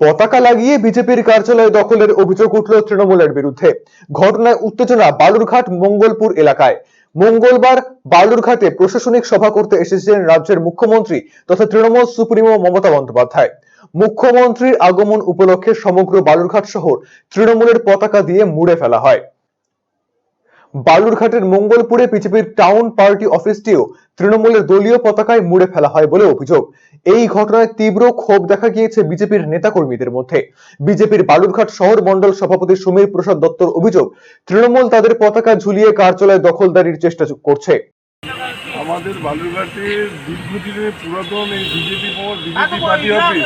পতাকা লাগিয়ে বিজেপির কার্যালয় দখলের অভিযোগ উঠল তৃণমূলের বিরুদ্ধে। ঘটনায় উত্তেজনা বালুরঘাট, মঙ্গলপুর এলাকায়। মঙ্গলবার বালুরঘাটে প্রশাসনিক সভা করতে এসেছিলেন রাজ্যের মুখ্যমন্ত্রী তথা তৃণমূল সুপ্রিমো মমতা বন্দ্যোপাধ্যায়। মুখ্যমন্ত্রীর আগমন উপলক্ষে সমগ্র বালুরঘাট শহর তৃণমূলের পতাকা দিয়ে মুড়ে ফেলা হয়। বালুরঘাটের মঙ্গলপুরে বিজেপির টাউন পার্টি অফিসটিও তৃণমূলের দলীয় পতাকায় মুড়ে ফেলা হয় বলে অভিযোগ। এই ঘটনায় তীব্র ক্ষোভ দেখা গিয়েছে বিজেপির নেতাকর্মীদের মধ্যে। বিজেপির বালুরঘাট শহর মন্ডল সভাপতি সমীর প্রসাদ দত্তর অভিযোগ, তৃণমূল তাদের পতাকা ঝুলিয়ে কার্যালয় দখলদারির চেষ্টা করছে। আমাদের বালুরঘাটের দীর্ঘদিনের পুরাতন এই বিজেপি বিজেপি পার্টি অফিস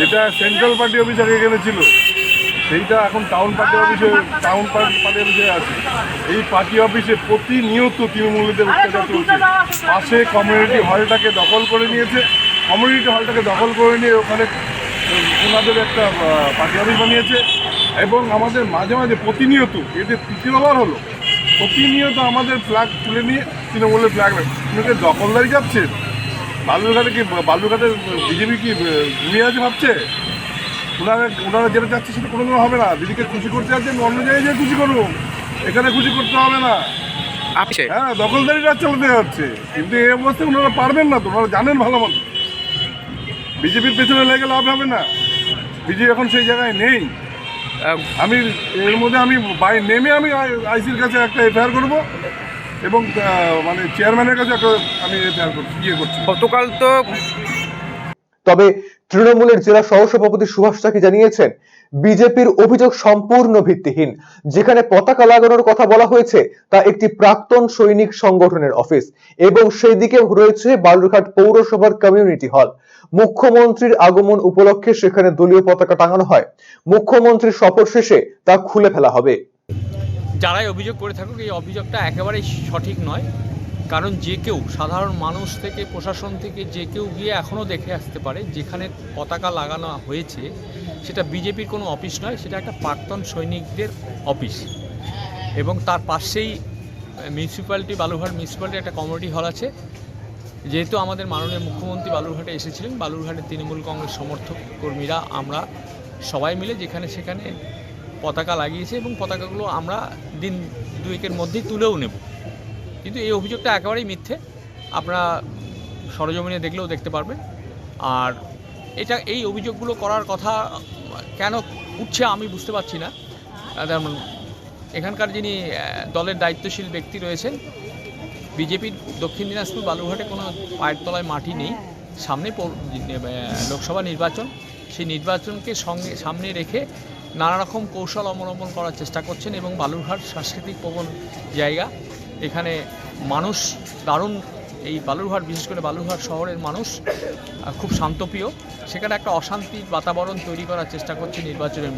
যেটা সেন্ট্রাল পার্টি অফিস আগে এখানে ছিল। সেইটা এখন টাউন পার্টি অফিসে টাউন পার্টি অফিসে আছে। এই পার্টি অফিসে প্রতিনিয়ত তৃণমূলীদের অত্যাচার চলছে। পাশে কমিউনিটি হলটাকে দখল করে নিয়েছে। কমিউনিটি হলটাকে দখল করে নিয়ে ওখানে ওনাদের একটা পার্টি অফিস বানিয়েছে। এবং আমাদের মাঝে মাঝে প্রতিনিয়ত এতে তৃতীয়বার হলো প্রতিনিয়ত আমাদের ফ্ল্যাগ তুলে নিয়ে তৃণমূলের ফ্ল্যাগ আপনাদের দখলদারি যাচ্ছে। বালুরঘাটে কি বালুরঘাটের বিজেপি কি ঘুমিয়ে আছে ভাবছে? ওনারা ওনারা যেটা চাচ্ছে সেটা কোনো দিন হবে না। দিদিকে খুশি করতে যাচ্ছেন অন্য জায়গায় যেয়ে খুশি করব এখানে খুশি করতে হবে না। হ্যাঁ দখলদারি চলতে যাচ্ছে। কিন্তু এই অবস্থায় ওনারা পারবেন না তো ওনারা জানেন ভালো মতো। বিজেপির পেছনে লেগে লাভ হবে না। বিজেপি এখন সেই জায়গায় নেই। আমি এর মধ্যে আমি বাই নেমে আমি আইসির কাছে একটা এফআইআর করব এবং মানে চেয়ারম্যানের কাছে একটা আমি এফআইআর করছি ইয়ে করছি। গতকাল তো তবে তৃণমূলের জেলা সহসভাপতি সুভাষ চাকি জানিয়েছেন, বিজেপির অভিযোগ সম্পূর্ণ ভিত্তিহীন। যেখানে পতাকা লাগানোর কথা বলা হয়েছে, তা একটি প্রাক্তন সৈনিক সংগঠনের অফিস এবং সেই দিকে রয়েছে বালুরঘাট পৌরসভার কমিউনিটি হল। মুখ্যমন্ত্রীর আগমন উপলক্ষে সেখানে দলীয় পতাকা টাঙানো হয়। মুখ্যমন্ত্রীর সফর শেষে তা খুলে ফেলা হবে। যারাই অভিযোগ করে থাকুক, এই অভিযোগটা একেবারেই সঠিক নয়। কারণ যে কেউ, সাধারণ মানুষ থেকে, প্রশাসন থেকে যে কেউ গিয়ে এখনও দেখে আসতে পারে, যেখানে পতাকা লাগানো হয়েছে, সেটা বিজেপির কোনো অফিস নয়, সেটা একটা প্রাক্তন সৈনিকদের অফিস। এবং তার পাশেই মিউনিসিপ্যালিটি বালুরঘাট মিউনিসিপ্যালিটি একটা কমিউনিটি হল আছে। যেহেতু আমাদের মাননীয় মুখ্যমন্ত্রী বালুরঘাটে এসেছিলেন, বালুরঘাটের তৃণমূল কংগ্রেস সমর্থক কর্মীরা আমরা সবাই মিলে যেখানে সেখানে পতাকা লাগিয়েছে এবং পতাকাগুলো আমরা দিন দুয়েকের মধ্যেই তুলেও নেব। কিন্তু এই অভিযোগটা একেবারেই মিথ্যে। আপনারা সরজমিনে দেখলেও দেখতে পারবেন। আর এটা, এই অভিযোগগুলো করার কথা কেন উঠছে আমি বুঝতে পারছি না। যেমন এখানকার যিনি দলের দায়িত্বশীল ব্যক্তি রয়েছেন, বিজেপির দক্ষিণ দিনাজপুর বালুরঘাটে কোনো পায়ের তলায় মাটি নেই। সামনে লোকসভা নির্বাচন, সেই নির্বাচনকে সঙ্গে, সামনে রেখে নানা রকম কৌশল অবলম্বন করার চেষ্টা করছেন এবং বালুরঘাট সাংস্কৃতিক প্রবণ জায়গা এখানে মানুষ দারুণ, এই বালুরঘাট, বিশেষ করে বালুরঘাট শহরের মানুষ খুব শান্তপ্রিয়। সেখানে একটা অশান্তির বাতাবরণ তৈরি করার চেষ্টা করছে নির্বাচনের